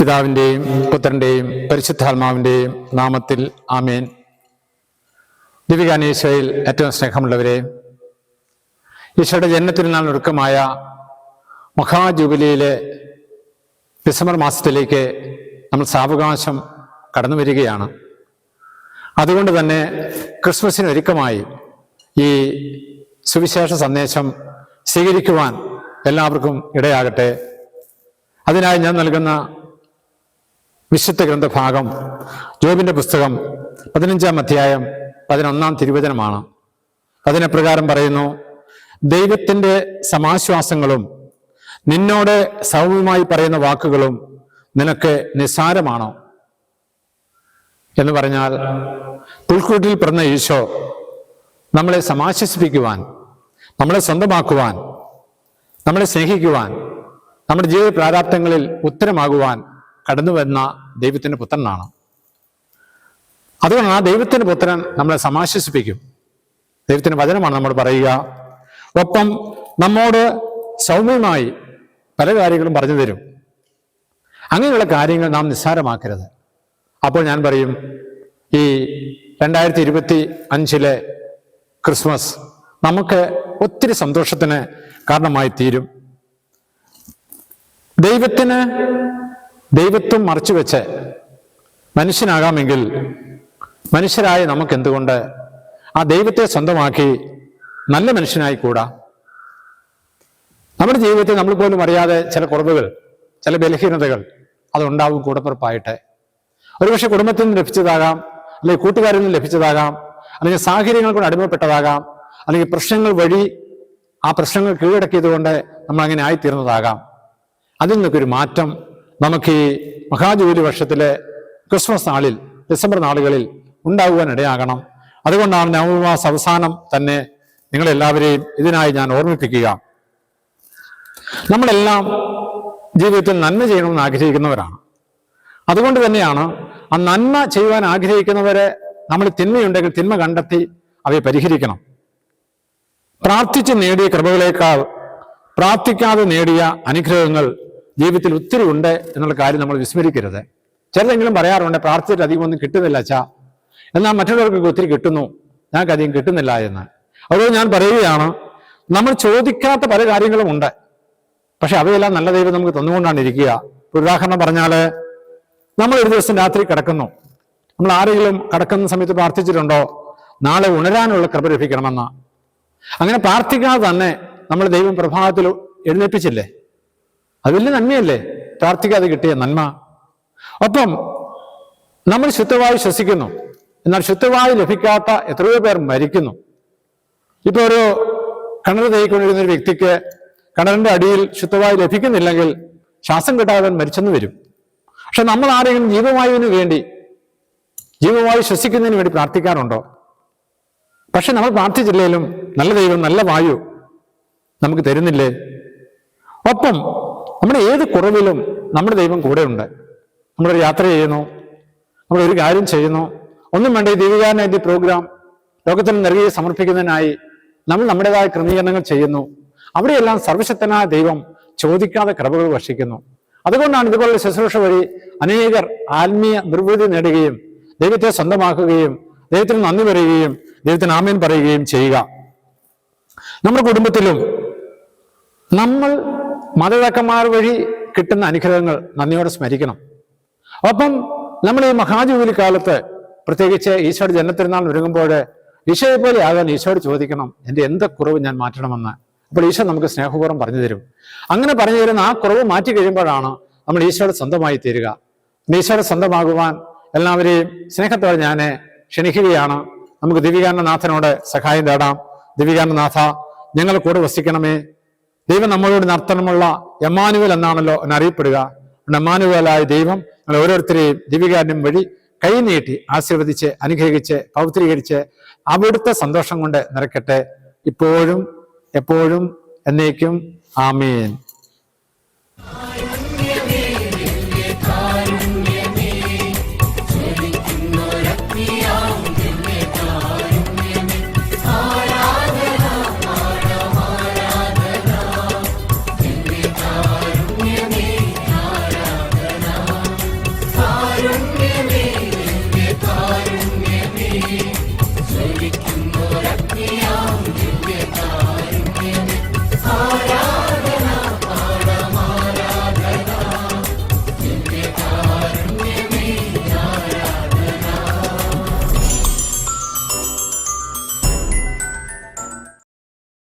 പിതാവിന്റെയും പുത്രന്റെയും പരിശുദ്ധാത്മാവിന്റെയും നാമത്തിൽ ആമേൻ. ദിവികാനീശോയിൽ ഏറ്റവും സ്നേഹമുള്ളവരെ ഈശോയുടെ ജന്മത്തിരുന്നാൾ ഒരുക്കമായ മഹാജൂബിലിയിലെ ഡിസംബർ മാസത്തിലേക്ക് നമ്മൾ സാവകാശം കടന്നു വരികയാണ്. അതുകൊണ്ട് തന്നെ ക്രിസ്മസിന് ഒരുക്കമായി ഈ സുവിശേഷ സന്ദേശം സ്വീകരിക്കുവാൻ എല്ലാവർക്കും ഇടയാകട്ടെ. അതിനായി ഞാൻ നൽകുന്ന വിശുദ്ധ ഗ്രന്ഥഭാഗം ജോബിന്റെ പുസ്തകം പതിനഞ്ചാം അധ്യായം പതിനൊന്നാം തിരുവചനമാണ്. അതിനെ പ്രകാരം പറയുന്നു ദൈവത്തിന്റെ സമാശ്വാസങ്ങളും നിന്നോട് സൗമ്യമായി പറയുന്ന വാക്കുകളും നിനക്ക് നിസ്സാരമാണോ? എന്ന് പറഞ്ഞാൽ പുൽക്കൂട്ടിൽ പിറന്ന ഈശോ നമ്മളെ സമാശ്വസിപ്പിക്കുവാൻ നമ്മളെ സ്വന്തമാക്കുവാൻ നമ്മളെ സ്നേഹിക്കുവാൻ നമ്മുടെ ജീവിത പ്രാരാബ്ദങ്ങളിൽ ഉത്തരമാകുവാൻ കടന്നു വരുന്ന ദൈവത്തിന്റെ പുത്രനാണ്. അതുകൊണ്ട് ആ ദൈവത്തിന്റെ പുത്രൻ നമ്മളെ സമാശ്വസിപ്പിക്കും. ദൈവത്തിന്റെ വചനമാണ് നമ്മൾ പറയുക. ഒപ്പം നമ്മോട് സൗമ്യമായി പല കാര്യങ്ങളും പറഞ്ഞു തരും. അങ്ങനെയുള്ള കാര്യങ്ങൾ നാം നിസ്സാരമാക്കരുത്. അപ്പോൾ ഞാൻ പറയും ഈ രണ്ടായിരത്തി ഇരുപത്തി അഞ്ചിലെ ക്രിസ്മസ് നമുക്ക് ഒത്തിരി സന്തോഷത്തിന് കാരണമായി തീരും. ദൈവത്തിന് ദൈവത്വം മറച്ചു വെച്ച് മനുഷ്യനാകാമെങ്കിൽ മനുഷ്യരായ നമുക്ക് എന്തുകൊണ്ട് ആ ദൈവത്തെ സ്വന്തമാക്കി നല്ല മനുഷ്യനായി കൂടാ നമ്മുടെ ജീവിതത്തിൽ നമ്മൾ പോലും അറിയാതെ ചില കുറവുകൾ ചില ബലഹീനതകൾ അതുണ്ടാവും കൂടപ്പിറപ്പായിട്ട്. ഒരുപക്ഷെ കുടുംബത്തിൽ നിന്ന് ലഭിച്ചതാകാം അല്ലെങ്കിൽ കൂട്ടുകാരിൽ നിന്ന് ലഭിച്ചതാകാം അല്ലെങ്കിൽ സാഹചര്യങ്ങൾ കൊണ്ട് അടിമപ്പെട്ടതാകാം അല്ലെങ്കിൽ പ്രശ്നങ്ങൾ വഴി ആ പ്രശ്നങ്ങൾ കീഴടക്കിയത് കൊണ്ട് നമ്മൾ അങ്ങനെ ആയിത്തീർന്നതാകാം. അതിൽ നിന്നൊക്കെ ഒരു മാറ്റം നമുക്ക് ഈ മഹാജൂലി വർഷത്തിലെ ക്രിസ്മസ് നാളിൽ ഡിസംബർ നാളുകളിൽ ഉണ്ടാകുവാൻ ഇടയാകണം അതുകൊണ്ടാണ് നവംബർ അവസാനം തന്നെ നിങ്ങളെല്ലാവരെയും ഇതിനായി ഞാൻ ഓർമ്മിപ്പിക്കുക. നമ്മളെല്ലാം ജീവിതത്തിൽ നന്മ ചെയ്യണമെന്ന് ആഗ്രഹിക്കുന്നവരാണ്. അതുകൊണ്ട് തന്നെയാണ് ആ നന്മ ചെയ്യുവാൻ ആഗ്രഹിക്കുന്നവരെ നമ്മൾ തിന്മയുണ്ടെങ്കിൽ തിന്മ കണ്ടെത്തി അവയെ പരിഹരിക്കണം. പ്രാർത്ഥിച്ച് നേടിയ കൃപകളേക്കാൾ പ്രാർത്ഥിക്കാതെ നേടിയ അനുഗ്രഹങ്ങൾ ജീവിതത്തിൽ ഒത്തിരി ഉണ്ട് എന്നുള്ള കാര്യം നമ്മൾ വിസ്മരിക്കരുത്. ചിലരെങ്കിലും പറയാറുണ്ട് പ്രാർത്ഥിച്ചിട്ട് അധികം ഒന്നും കിട്ടുന്നില്ല അച്ഛാ. എന്നാൽ മറ്റുള്ളവർക്ക് ഒത്തിരി കിട്ടുന്നു. ഞങ്ങൾക്ക് അധികം കിട്ടുന്നില്ല എന്ന്. അതുകൊണ്ട് ഞാൻ പറയുകയാണ് നമ്മൾ ചോദിക്കാത്ത പല കാര്യങ്ങളും ഉണ്ട്. പക്ഷെ അവയെല്ലാം നല്ല ദൈവം നമുക്ക് തന്നുകൊണ്ടാണ് ഇരിക്കുക. ഉദാഹരണം പറഞ്ഞാൽ നമ്മൾ ഒരു ദിവസം രാത്രി കിടക്കുന്നു. നമ്മൾ ആരെങ്കിലും കിടക്കുന്ന സമയത്ത് പ്രാർത്ഥിച്ചിട്ടുണ്ടോ? നാളെ ഉണരാനുള്ള കൃപ ലഭിക്കണമെന്ന്. അങ്ങനെ പ്രാർത്ഥിക്കാതെ തന്നെ നമ്മൾ ദൈവം പ്രഭാതത്തിൽ എഴുന്നേൽപ്പിച്ചില്ലേ? അത് വലിയ നന്മയല്ലേ? പ്രാർത്ഥിക്കാതെ കിട്ടിയ നന്മ. ഒപ്പം നമ്മൾ ശുദ്ധവായു ശ്വസിക്കുന്നു. എന്നാൽ ശുദ്ധവായു ലഭിക്കാത്ത എത്രയോ പേർ മരിക്കുന്നു. ഇപ്പോൾ ഒരു കിണർ തേക്കൊണ്ടിരുന്ന ഒരു വ്യക്തിക്ക് കിണറിന്റെ അടിയിൽ ശുദ്ധവായു ലഭിക്കുന്നില്ലെങ്കിൽ ശ്വാസം കിട്ടാതെ മരിച്ചെന്ന് വരും. പക്ഷെ നമ്മൾ ആരെങ്കിലും ജീവവായുവിന് വേണ്ടി ജീവവായു ശ്വസിക്കുന്നതിന് വേണ്ടി പ്രാർത്ഥിക്കാറുണ്ടോ? പക്ഷെ നമ്മൾ പ്രാർത്ഥിച്ചില്ലെങ്കിലും നല്ല ദൈവം നല്ല വായു നമുക്ക് തരുന്നില്ലേ? ഒപ്പം നമ്മുടെ ഏത് കുറവിലും നമ്മുടെ ദൈവം കൂടെയുണ്ട്. നമ്മളൊരു യാത്ര ചെയ്യുന്നു. നമ്മളൊരു കാര്യം ചെയ്യുന്നു. ഒന്നും വേണ്ട ഈ ഈ പ്രോഗ്രാം ലോകത്തിന് നിറയെ സമർപ്പിക്കുന്നതിനായി നമ്മൾ നമ്മുടേതായ ക്രമീകരണങ്ങൾ ചെയ്യുന്നു. അവിടെയെല്ലാം സർവശക്തനായ ദൈവം ചോദിക്കാതെ കൃപകൾ വർഷിക്കുന്നു. അതുകൊണ്ടാണ് ഇതുപോലുള്ള ശുശ്രൂഷ വഴി അനേകർ ആത്മീയ നിർവൃതി നേടുകയും ദൈവത്തെ സ്വന്തമാക്കുകയും ദൈവത്തിന് നന്ദി പറയുകയും ദൈവത്തിന് ആമേൻ പറയുകയും ചെയ്യുക. നമ്മുടെ കുടുംബത്തിലും നമ്മൾ മാതാപിതാക്കന്മാർ വഴി കിട്ടുന്ന അനുഗ്രഹങ്ങൾ നന്ദിയോടെ സ്മരിക്കണം. ഒപ്പം നമ്മൾ ഈ മഹാജൂബിലി കാലത്ത് പ്രത്യേകിച്ച് ഈശോയുടെ ജന്മത്തിരുന്നാൾ ഒരുങ്ങുമ്പോൾ ഈശോയെ പോലെ ആകാൻ ഈശോയോട് ചോദിക്കണം എന്റെ എന്ത് കുറവ് ഞാൻ മാറ്റണമെന്ന്? അപ്പോൾ ഈശോ നമുക്ക് സ്നേഹപൂർവം പറഞ്ഞു തരും. അങ്ങനെ പറഞ്ഞു തരുന്ന ആ കുറവ് മാറ്റി കഴിയുമ്പോഴാണ് നമ്മൾ ഈശോയുടെ സ്വന്തമായി തീരുക. ഈശോയുടെ സ്വന്തമാകുവാൻ എല്ലാവരെയും സ്നേഹത്തോടെ ഞാൻ ക്ഷണിക്കുകയാണ്. നമുക്ക് ദിവികാനനാഥനോട് സഹായം തേടാം. ദിവികാനനാഥ ഞങ്ങൾ കൂടെ വസിക്കണമേ. ദൈവം നമ്മളോട് നർത്തനമുള്ള എമാനുവൽ എന്നാണല്ലോ എന്നെ അറിയപ്പെടുക എമാനുവലായ ദൈവം നിങ്ങൾ ഓരോരുത്തരെയും ദിവ്യകാരനും വഴി കൈനീട്ടി ആശീർവദിച്ച് അനുഗ്രഹിച്ച് പൗത്രീകരിച്ച് അവിടുത്തെ സന്തോഷം കൊണ്ട് നിറയ്ക്കട്ടെ. ഇപ്പോഴും എപ്പോഴും എന്നേക്കും. ആമീൻ.